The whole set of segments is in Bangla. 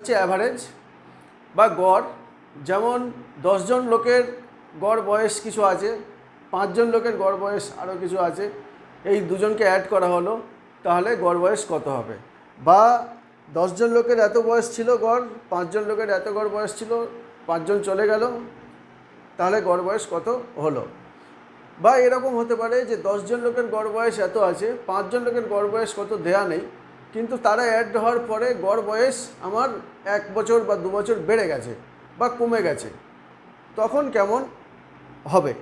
হচ্ছে অ্যাভারেজ বা গড়। যেমন দশজন লোকের গড় বয়স কিছু আছে, পাঁচজন লোকের গড় বয়স আরও কিছু আছে, এই দুজনকে অ্যাড করা হলো, তাহলে গড় বয়স কত হবে? বা দশজন লোকের এত বয়স ছিল গড়, পাঁচজন লোকের এত গড় বয়স ছিল, পাঁচজন চলে গেল, তাহলে গড় বয়স কত হলো? বা এরকম হতে পারে যে দশজন লোকের গড় বয়স এত আছে, পাঁচজন লোকের গড় বয়স কত দেয়া নেই কিন্তু তারা অ্যাড হওয়ার পরে গড় বয়স আমার এক বছর বা দু বছর বেড়ে গেছে বা কমে গেছে। তখন কেমন হবে?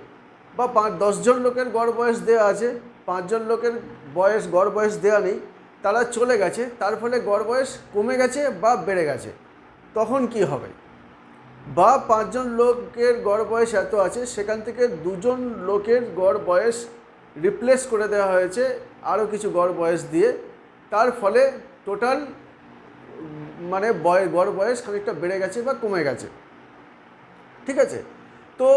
বা পাঁচ দশজন লোকের গড় বয়স দেওয়া আছে পাঁচজন লোকের বয়স, গড় বয়স দেওয়া নেই, তারা চলে গেছে, তার ফলে গড় বয়স কমে গেছে বা বেড়ে গেছে। তখন কি হবে? বা পাঁচজন লোকের গড় বয়স এত আছে, সেখান থেকে দুজন লোকের গড় বয়স রিপ্লেস করে দেওয়া হয়েছে, আরও কিছু গড় বয়স দিয়ে তার ফলে টোটাল মানে বয় গড় বয়স খানিকটা বেড়ে গেছে বা কমে গেছে। ঠিক আছে? তো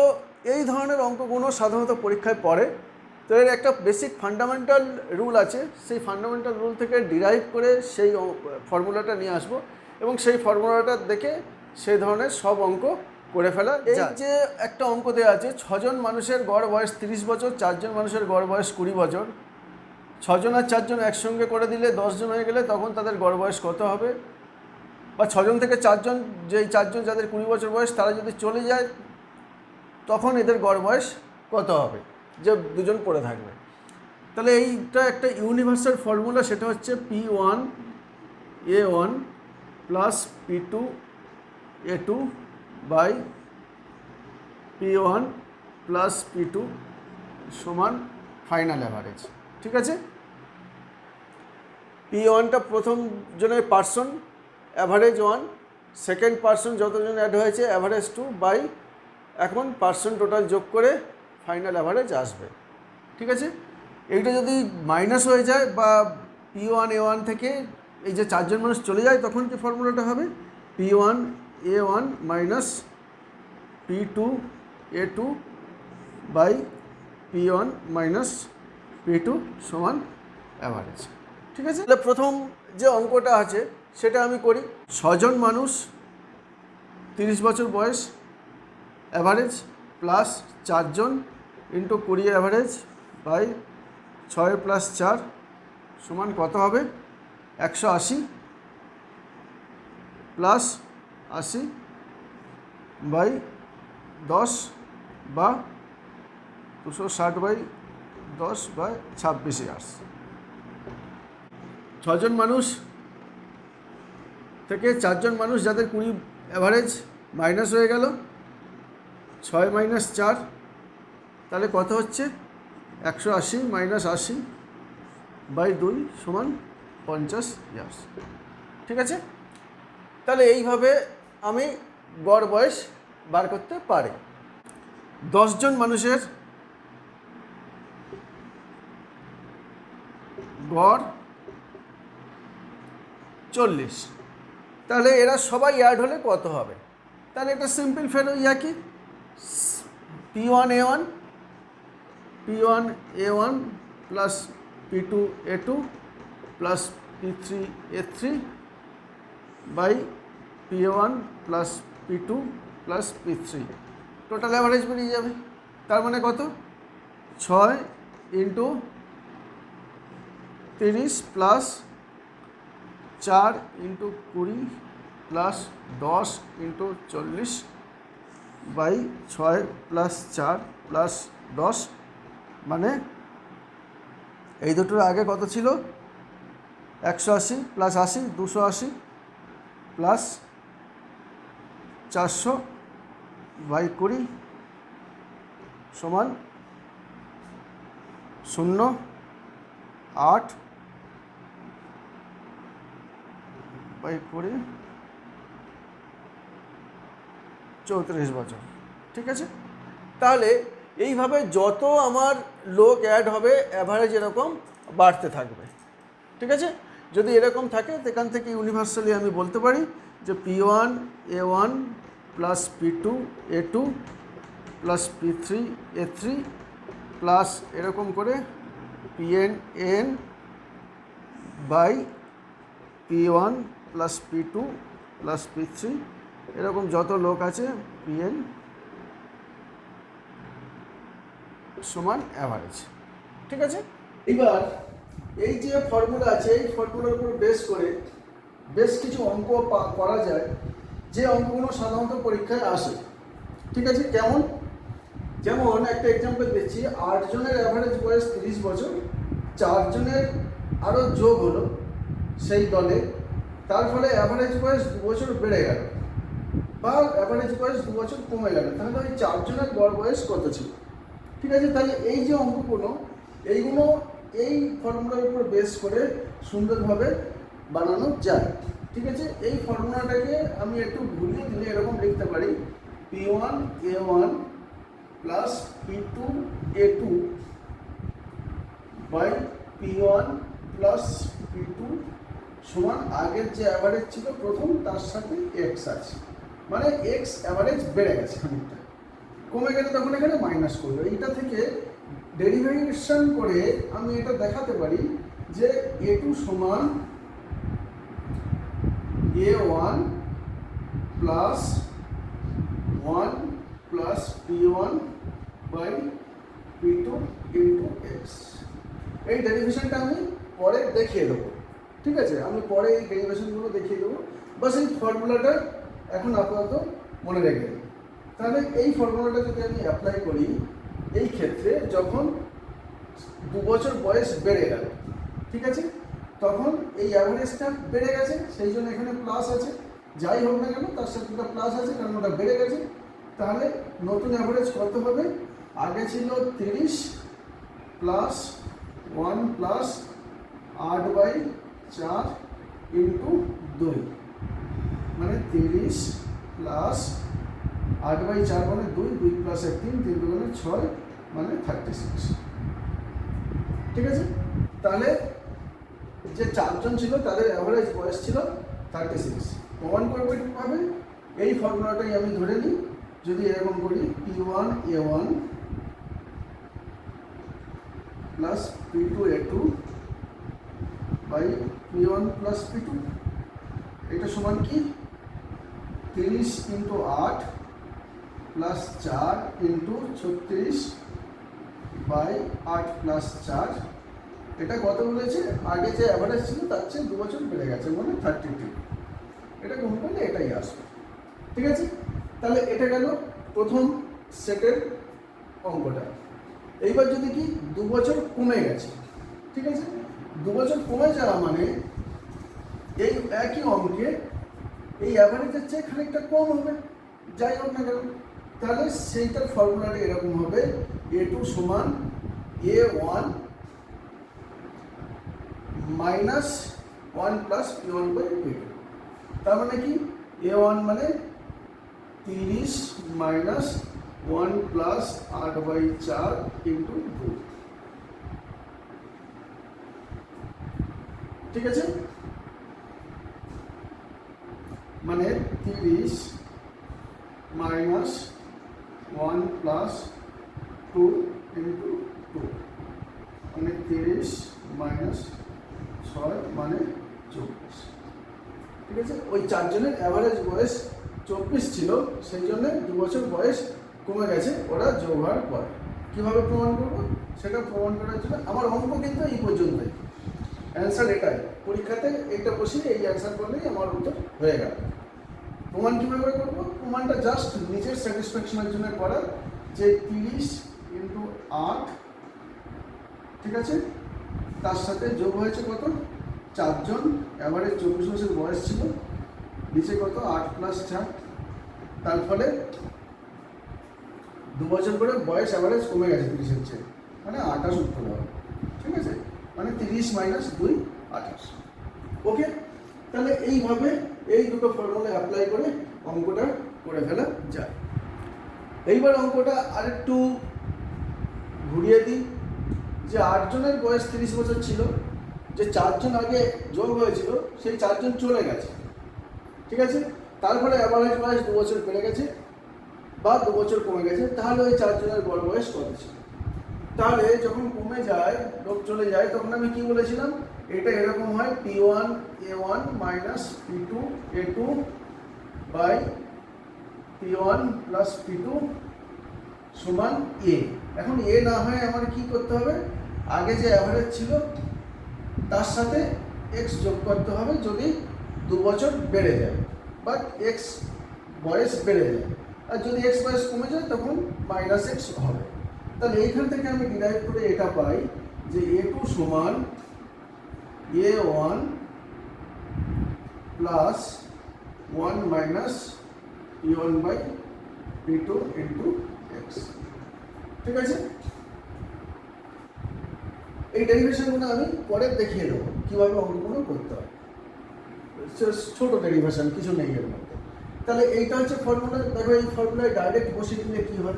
এই ধরনের অঙ্কগুলো সাধারণত পরীক্ষায় পড়ে। তো এর একটা বেসিক ফান্ডামেন্টাল রুল আছে। সেই ফান্ডামেন্টাল রুল থেকে ডিরাইভ করে সেই ফর্মুলাটা নিয়ে আসব এবং সেই ফর্মুলাটা দেখে সেই ধরনের সব অঙ্ক করে ফেলা এই যে একটা অঙ্ক দেওয়া আছে ছজন মানুষের গড় বয়স তিরিশ বছর চারজন মানুষের গড় বয়স কুড়ি বছর। ছজন আর চারজন একসঙ্গে করে দিলে দশজন হয়ে গেলে তখন তাদের গড় বয়স কত হবে? বা ছজন থেকে চারজন, যেই চারজন যাদের কুড়ি বছর বয়স, তারা যদি চলে যায়, তখন এদের গড় বয়স কত হবে? যে দুজন পড়ে থাকবে। তাহলে এইটা একটা ইউনিভার্সাল ফর্মুলা সেটা হচ্ছে P one A one plus P two A two by P one plus P two সমান ফাইনাল অ্যাভারেজ ঠিক আছে? পি ওয়ানটা প্রথম জনের person average one second person যতজন অ্যাড হয়েছে অ্যাভারেজ টু বাই এখন পার্সন টোটাল যোগ করে ফাইনাল অ্যাভারেজ আসবে। ঠিক আছে? এইটা যদি মাইনাস হয়ে যায় বা পি ওয়ান এ ওয়ান থেকে এই যে চারজন মানুষ চলে যায়, তখন কি ফর্মুলাটা হবে? P one A one minus P two A two by P one minus P two সমান অ্যাভারেজ ঠিক আছে? তাহলে প্রথম যে অঙ্কটা আছে সেটা আমি করি। ছজন মানুষ তিরিশ বছর বয়স অ্যাভারেজ প্লাস চারজন ইন্টু কুড়ি অ্যাভারেজ বাই ছয় প্লাস চার সমান কত হবে? একশো আশি প্লাস আশি বাই দশ বা দুশো ষাট বাই দশ বাই ছাব্বিশ ইয়ার্স ছজন মানুষ থেকে চারজন মানুষ যাদের কুড়ি অ্যাভারেজ মাইনাস হয়ে গেল, ছয় মাইনাস চার, তাহলে কত হচ্ছে? একশো আশি মাইনাস আশি বাই দুই সমান পঞ্চাশ ইয়ার্স ঠিক আছে? তাহলে এইভাবে আমি গড় বয়স বার করতে পারি। দশজন মানুষের গড় চল্লিশ। তাহলে এরা সবাই অ্যাড হলে কত হবে? তাহলে এটা সিম্পল ফেরো ইয়া কি? P one A one P one A one plus P two A two plus P three A three by P one plus P two plus P three total average বেরিয়ে যাবে। তার মানে কত? ছয় ইন্টু তিরিশ প্লাস চার ইন্টু কুড়ি প্লাস দশ ইন্টু চল্লিশ বাই ছয় প্লাস চার প্লাস দশ মানে এই দুটোর আগে কত ছিল? একশো আশি প্লাস আশি, দুশো আশি প্লাস চারশো বাই কুড়ি সমান শূন্য আট বাই কুড়ি, চৌত্রিশ বছর, ঠিক আছে? তাহলে এইভাবে যত আমার লোক অ্যাড হবে অ্যাভারেজ এরকম বাড়তে থাকবে, ঠিক আছে? যদি এরকম থাকে সেখান থেকে ইউনিভার্সালি আমি বলতে পারি যে P one A one plus P two A two plus P three A three plus এরকম করে P N N by P one plus P two plus P three এরকম যত লোক আছে পিএন সমান অ্যাভারেজ ঠিক আছে? এবার এই যে ফর্মুলা আছে, এই ফর্মুলার উপর বেস করে বেশ কিছু অঙ্ক করা যায়, যে অঙ্কগুলো সাধারণত পরীক্ষায় আসে। ঠিক আছে? কেমন? যেমন একটা এক্সাম্পল দিচ্ছি আটজনের অ্যাভারেজ বয়স তিরিশ বছর চারজনের আরও যোগ হলো সেই দলে। তার ফলে অ্যাভারেজ বয়স দু বছর বেড়ে গেল। বা অ্যাভারেজ বয়স দু বছর কমে গেল। তাহলে ওই চারজনের গড় বয়স কত ছিল? ঠিক আছে, তাহলে এই যে অঙ্কগুলো, এইগুলো এই ফর্মুলার উপর বেস করে সুন্দরভাবে বানানো যায়। ঠিক আছে, এই ফর্মুলাটাকে আমি একটু ঘুরিয়ে দিলে এরকম লিখতে পারি। P one A one plus P two A two by P one plus P two সমান আগের যে অ্যাভারেজ ছিল প্রথম, তার সাথে এক্স আছে। মানে এক্স অ্যাভারেজ বেড়ে গেছে খানিকটা। কমে গেলে তখন এখানে মাইনাস করবে এইটা থেকে ডেরিভেশন করে আমি এটা দেখাতে পারি যে এ টু সমান A one plus one plus P one by P two into X এই ডেরিভেশনটা আমি পরে দেখিয়ে দেবো। ঠিক আছে, আমি পরে এই ডেরিভেশনগুলো দেখিয়ে দেবো। বাস এই ফর্মুলাটা এখন আপাতত মনে রেখে তাহলে এই ফর্মুলাটা যদি আমি অ্যাপ্লাই করি, এই ক্ষেত্রে যখন দু বছর বয়স বেড়ে গেল, ঠিক আছে? তখন এই অ্যাভারেজটা বেড়ে গেছে, সেই জন্য এখানে প্লাস আছে। যাই হোক না কেন, তার সাথে একটা প্লাস আছে, কারণ ওটা বেড়ে গেছে। তাহলে নতুন অ্যাভারেজ কত হবে? আগে ছিল তিরিশ প্লাস ওয়ান প্লাস আট বাই চার ইন্টু দুই। মানে তিরিশ প্লাস আট বাই চার মানে দুই দুই প্লাস এক তিন তিন দুগুণে ছয় মানে থার্টি সিক্স ঠিক আছে? তাহলে যে চারজন ছিল, তাদের অ্যাভারেজ বয়স ছিল থার্টি সিক্স প্রমাণ করবে কীভাবে? এই ফর্মুলাটাই আমি ধরে নিই। যদি এরকম করি P one A one plus P two A two by P one plus P two. এটা সমান কি? তিরিশ ইন্টু আট প্লাস চার ইন্টু ছত্রিশ বাই আট প্লাস চার। এটা কত বলেছে? আগে যে অ্যাভারেজ ছিল তার চেয়ে দু বছর বেড়ে গেছে মানে থার্টি টু এটা গুণ করলে এটাই আসবে। ঠিক আছে? তাহলে এটা গেল প্রথম সেটের অঙ্কটা। এইবার যদি কি, দু বছর কমে গেছে। ঠিক আছে? দু বছর কমে যাওয়া মানে এই একই অঙ্কে এই অ্যাভারেজের চেয়ে খানিকটা কম হবে। যাই হোক না কেন, তাহলে সেইটার ফর্মুলাটা এরকম হবে এ টু সমান A one minus one plus P one by P two তার মানে কি? এ ওয়ান মানে তিরিশ মাইনাস ওয়ান প্লাস আট বাই চার ইন্টু দুই ঠিক আছে? মানে তিরিশ minus one plus two into two. মানে তিরিশ মাইনাস ছয় মানে চব্বিশ। ঠিক আছে? ওই চারজনের অ্যাভারেজ বয়স চব্বিশ ছিল, সেই জন্য দু বছর বয়স কমে গেছে, ওরা যোগ হওয়ার পর। কীভাবে প্রমাণ করব? সেটা প্রমাণ করার জন্য আমার অঙ্ক কিন্তু এই পর্যন্তই। অ্যান্সার এটাই। পরীক্ষাতে এইটা বসিয়ে এই অ্যান্সার করলেই আমার উত্তর হয়ে গেল। প্রমাণ কীভাবে করব? প্রমাণটা জাস্ট নিজের স্যাটিসফ্যাকশনের জন্য করা। যে তিরিশ ইন্টু আট, ঠিক আছে? তার সাথে যোগ হয়েছে কত? চারজন। অ্যাভারেজ চব্বিশ বছর বয়স ছিল। নিচে কত? আট প্লাস চার। তার ফলে দু বছর করে বয়স অ্যাভারেজ কমে গেছে তিরিশের চেয়ে। মানে আঠাশ উত্তর হবে। মানে তিরিশ মাইনাস দুই আঠাশ। ওকে তাহলে এইভাবে এই দুটো ফর্মুলা অ্যাপ্লাই করে অঙ্কটা করে ফেলা যায় এইবার অঙ্কটা আরেকটু ঘুরিয়ে দিই। যে আটজনের বয়স তিরিশ বছর ছিল, যে চারজন আগে যোগ হয়েছিল, সেই চারজন চলে গেছে। ঠিক আছে? তারপরে অ্যাভারেজ বয়স দু বছর বেড়ে গেছে বা দু বছর কমে গেছে। তাহলে ওই চারজনের বড় বয়স কত ছিল? তাহলে যখন কমে যায়, লোক চলে যায়, তখন আমি কি বলেছিলাম? এটা এরকম হয় P one A one minus P two A two by P one plus P two সমান এ এখন এ না হয় আমার কি করতে হবে? আগে যে অ্যাভারেজ ছিল, তার সাথে এক্স যোগ করতে হবে যদি দু বছর বেড়ে যায় বা এক্স বয়স বেড়ে যায়। আর যদি এক্স বয়স কমে যায়, তখন মাইনাস এক্স হবে। তাহলে এইখান থেকে আমি ডিরাইভ করে এটা পাই যে এ টু সমান A one plus one minus P one by P two into X ঠিক আছে? এই ডেরিভেশনগুলো আমি পরে দেখিয়ে দেবো, কীভাবে অঙ্কগুলো করতে ছো- ছোট ডেরিভেশন কিছু নেই এর মধ্যে। তাহলে এইটা হচ্ছে ফর্মুলা দেখো এই ফর্মুলায় ডাইরেক্ট বসিয়ে দিলে কী হয়?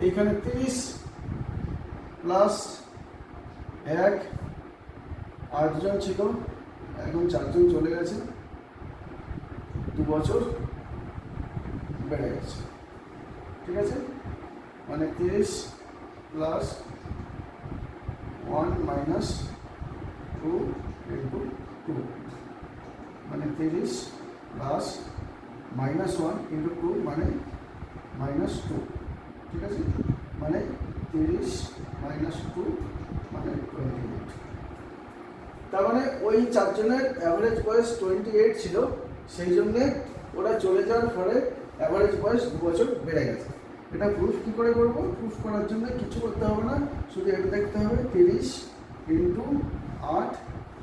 এইখানে তিরিশ প্লাস এক, আটজন ছিল, এখন চারজন চলে গেছে। দু বছর বেড়ে গেছে। ঠিক আছে? মানে তিরিশ plus one minus two into two মানে তিরিশ plus minus one into two মানে মাইনাস টু ঠিক আছে? মানে তিরিশ মাইনাস টু মানে টোয়েন্টি এইট তার মানে ওই চারজনের অ্যাভারেজ বয়স টোয়েন্টি এইট ছিল, সেই জন্যে ওরা চলে যাওয়ার ফলে অ্যাভারেজ বয়স দু বছর বেড়ে গেছে। এটা প্রুফ কী করে করব? প্রুফ করার জন্য কিছু করতে হবে না, শুধু এটা দেখতে হবে, তিরিশ ইন্টু আট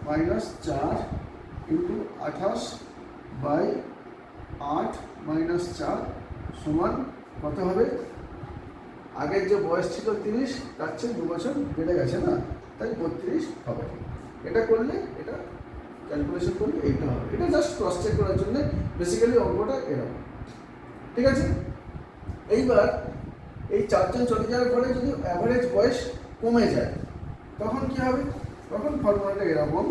মাইনাস চার ইন্টু আঠাশ বাই আট মাইনাস চার সমান কত হবে? আগের যে বয়স ছিল তিরিশ, তার চেয়ে দু বছর বেড়ে গেছে না? তাই বত্রিশ হবে। এটা করলে, এটা ক্যালকুলেশন করলে এইটা হবে। এটা জাস্ট ক্রস চেক করার জন্য বেসিক্যালি অঙ্কটা এরকম। ঠিক আছে? এইবার এই চারজন চলে যাওয়ার পরে যদি অ্যাভারেজ বয়স কমে যায়, তখন কি হবে? তখন ফর্মুলাটা এরকম।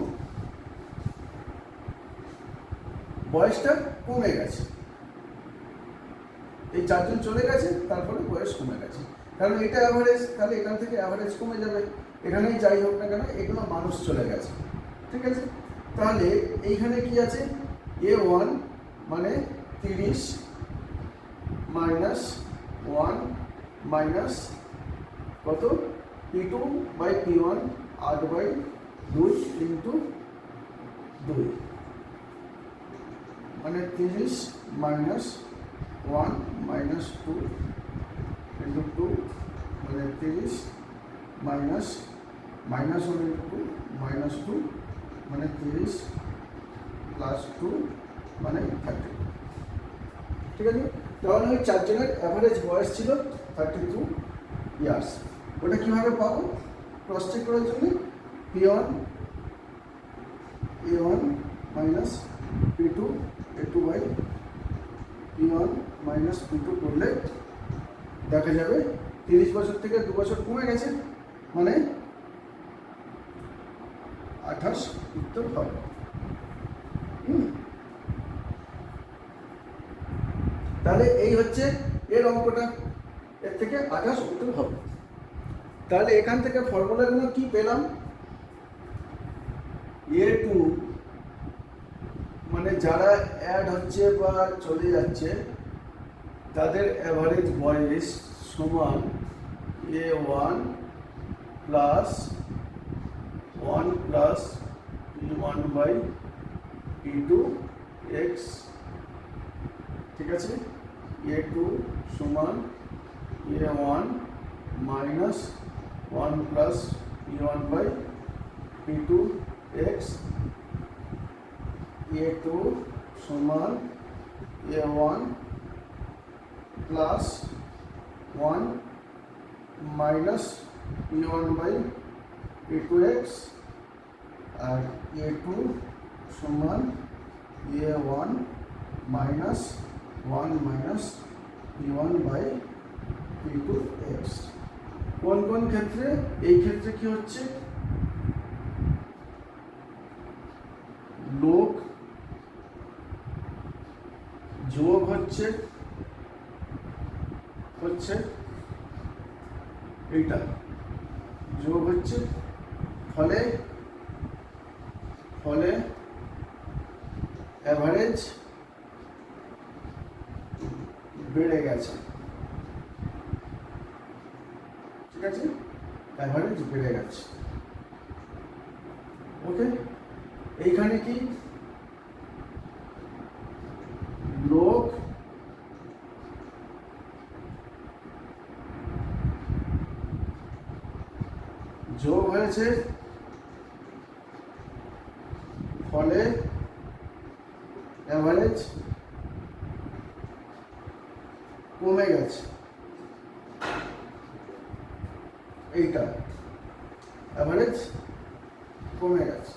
বয়সটা কমে গেছে। এই চারজন চলে গেছে, তারপরে বয়স কমে গেছে। কারণ এটা অ্যাভারেজ তাহলে এখান থেকে অ্যাভারেজ কমে যাবে। এখানেই যাই হোক না কেন, এগুলো মানুষ চলে গেছে। ঠিক আছে? তাহলে এইখানে কি আছে? এ ওয়ান মানে তিরিশ মাইনাস ওয়ান মাইনাস কত? P two by P one আট বাই দুই ইন্টু দুই। মানে তিরিশ minus one minus two into two মানে তিরিশ minus minus one into two minus two মানে তিরিশ প্লাস টু মানে থার্টি ঠিক আছে? তাহলে ওই চারজনের অ্যাভারেজ বয়স ছিল থার্টি টু ইয়ার্স ওটা কীভাবে পাবো? ক্রস চেক করার জন্য P one A one minus P two A two by P one minus P two করলে দেখা যাবে। তিরিশ বছর থেকে দু বছর কমে গেছে। মানে আঠাশ উত্তর হবে। তাহলে এই হচ্ছে এর অঙ্কটা। এর থেকে আঠাশ উত্তর হবে। তাহলে এখান থেকে ফর্মুলাগুলো কি পেলাম? এ টু মানে যারা অ্যাড হচ্ছে বা চলে যাচ্ছে তাদের অ্যাভারেজ বয়স সমান A one plus one plus P one by P two X ঠিক আছে? এ টু সমান A one minus one plus P one by P two X A two সমান A one plus one minus P one by P two X R A two সমান A one minus one minus P one by P two X কোন কোন ক্ষেত্রে? এই ক্ষেত্রে কি হচ্ছে লোক যোগ হচ্ছে হচ্ছে এইটা যোগ হচ্ছে ফলে ফলে অ্যাভারেজ বেড়ে গেছে ঠিক আছে অ্যাভারেজ বেড়ে গেছে ওকে এইখানে কি? লোক যোগ হয়েছে ফলে অ্যাভারেজ কমে গেছে এইটা অ্যাভারেজ কমে গেছে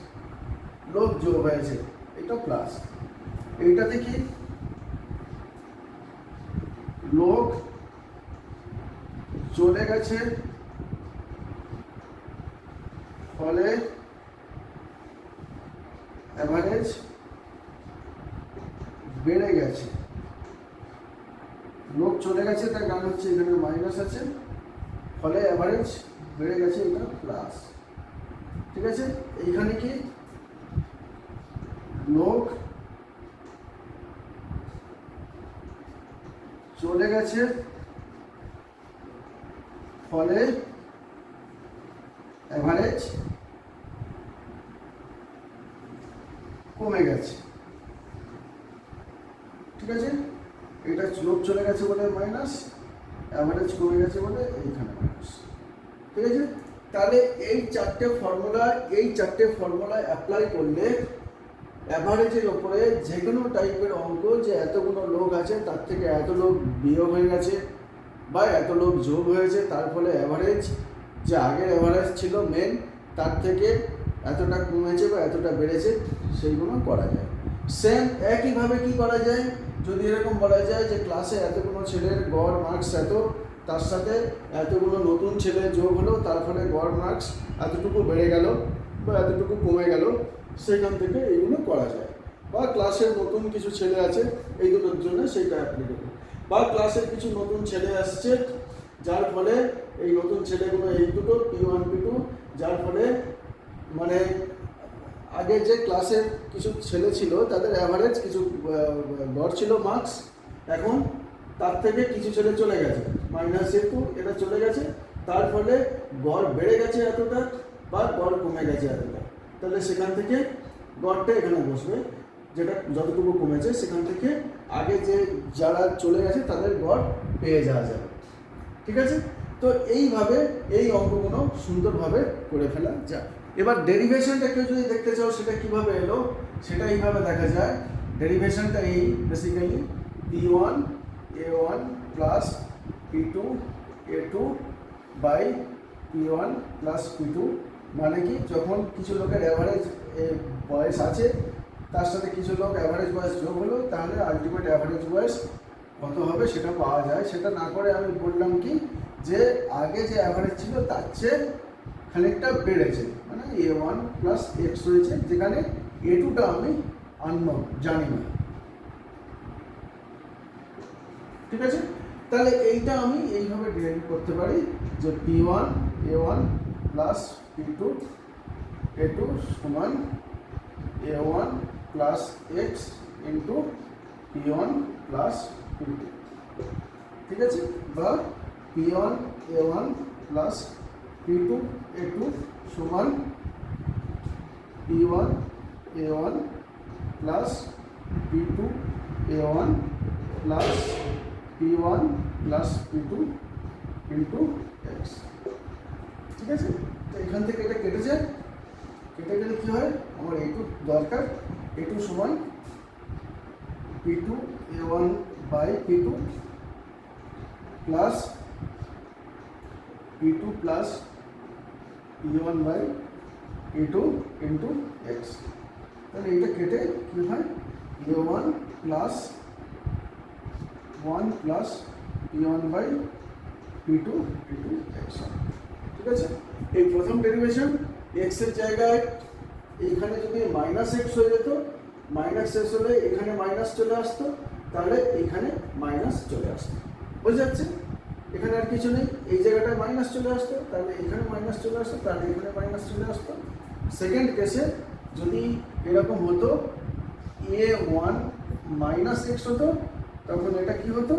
লোক যোগ হয়েছে এটা প্লাস এইটাতে কি লোক চলে গেছে। ফলে অ্যাভারেজ বেড়ে গেছে। লোক চলে গেছে, তার কারণ হচ্ছে এখানে মাইনাস আছে। ফলে অ্যাভারেজ বেড়ে গেছে, এটা প্লাস ঠিক আছে? এইখানে কি? লোক চলে গেছে। ফলে অ্যাভারেজ কমে গেছে। ঠিক আছে? এটা লোক চলে গেছে বলে মাইনাস অ্যাভারেজ কমে গেছে বলে এইখানে মাইনাস ঠিক আছে? তাহলে এই চারটে ফর্মুলা এই চারটে ফর্মুলা অ্যাপ্লাই করলে অ্যাভারেজের ওপরে যে কোনো টাইপের অঙ্ক, যে এতগুলো লোক আছে, তার থেকে এত লোক বিয়োগ হয়ে গেছে। বা এত লোক যোগ হয়েছে, তার ফলে অ্যাভারেজ যে আগের অ্যাভারেজ ছিল মেন তার থেকে এতটা কমেছে বা এতটা বেড়েছে, সেইগুলো করা যায়। সেম একইভাবে কি করা যায়? যদি এরকম বলা যায় যে ক্লাসে এতগুলো ছেলের গড় মার্কস এত, তার সাথে এতগুলো নতুন ছেলে যোগ হলো, তার ফলে গড় মার্কস এতটুকু বেড়ে গেল বা এতটুকু কমে গেল সেখান থেকে এইগুলো করা যায়। বা ক্লাসের নতুন কিছু ছেলে আছে, এইগুলোর জন্য সেইটা অ্যাপ্লিকেবল বা ক্লাসের কিছু নতুন ছেলে আসছে, যার ফলে এই নতুন ছেলেগুলো এই দুটো পি ওয়ান পি টু যার ফলে মানে আগে যে ক্লাসের কিছু ছেলে ছিল, তাদের অ্যাভারেজ কিছু গড় ছিল মার্কস এখন তার থেকে কিছু ছেলে চলে গেছে। মাইনাস যেহেতু এটা চলে গেছে, তার ফলে গড় বেড়ে গেছে এতটা বা গড় কমে গেছে এতটা। তাহলে সেখান থেকে গড়টা এখানে বসবে। যেটা যতটুকু কমেছে, সেখান থেকে আগে যে যারা চলে গেছে, তাদের ঘর পেয়ে যাওয়া যাবে। ঠিক আছে? তো এইভাবে, এই অঙ্কগুলো সুন্দরভাবে করে ফেলা যায় এবার ডেরিভেশনটা কেউ যদি দেখতে চাও, সেটা কীভাবে এলো, সেটা এইভাবে দেখা যায়। ডেরিভেশনটা এই basically P one A one plus P two A two by P one plus P two মানে কি? যখন কিছু লোকের অ্যাভারেজ বয়স আছে তার সাথে কিছু লোক অ্যাভারেজ বয়স যোগ হলো, তাহলে আলটিমেট অ্যাভারেজ বয়স কত হবে সেটা পাওয়া যায়। সেটা না করে আমি বললাম কি, যে আগে যে অ্যাভারেজ ছিল তার চেয়ে খানিকটা বেড়েছে। মানে এ ওয়ান প্লাস এক্স হয়েছে, যেখানে এ টুটা আমি আননোন জানি না। ঠিক আছে? তাহলে এইটা আমি এইভাবে ডিরাইভ করতে পারি, যে P one A one plus P two A two সমান A one plus X into P one plus P two ঠিক আছে? বা P one A one plus P two A two সমান P one A one plus P two A one plus P one plus P two into X ঠিক আছে? তো এখান থেকে এটা কেটে যায়। কেটে গেলে কী হয়? আমার এইটু দরকার। এইটু সমান P two A one by P two plus P two plus P one by P two into X তাহলে এইটা কেটে কী হয়? A one plus one plus P one by P two P two X ঠিক আছে? এই প্রথম ডেরিভেশন এক্সের জায়গায় এইখানে যদি মাইনাস এক্স হয়ে যেত মাইনাস এক্স হলে এখানে মাইনাস চলে আসতো, তাহলে এখানে মাইনাস চলে আসতো। বুঝে যাচ্ছে এখানে আর কিছু নেই। এই জায়গাটায় মাইনাস চলে আসতো, তাহলে এখানে মাইনাস চলে আসতো, তাহলে এখানে মাইনাস চলে আসতো। সেকেন্ড কেসে যদি এরকম হতো এ ওয়ান মাইনাস এক্স হতো, তখন এটা কি হতো?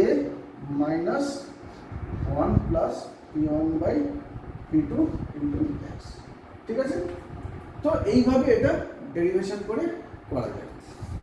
A minus one plus P one by P two into X ঠিক আছে? তো এইভাবে এটা ডেরিভেশন করে করা যায়।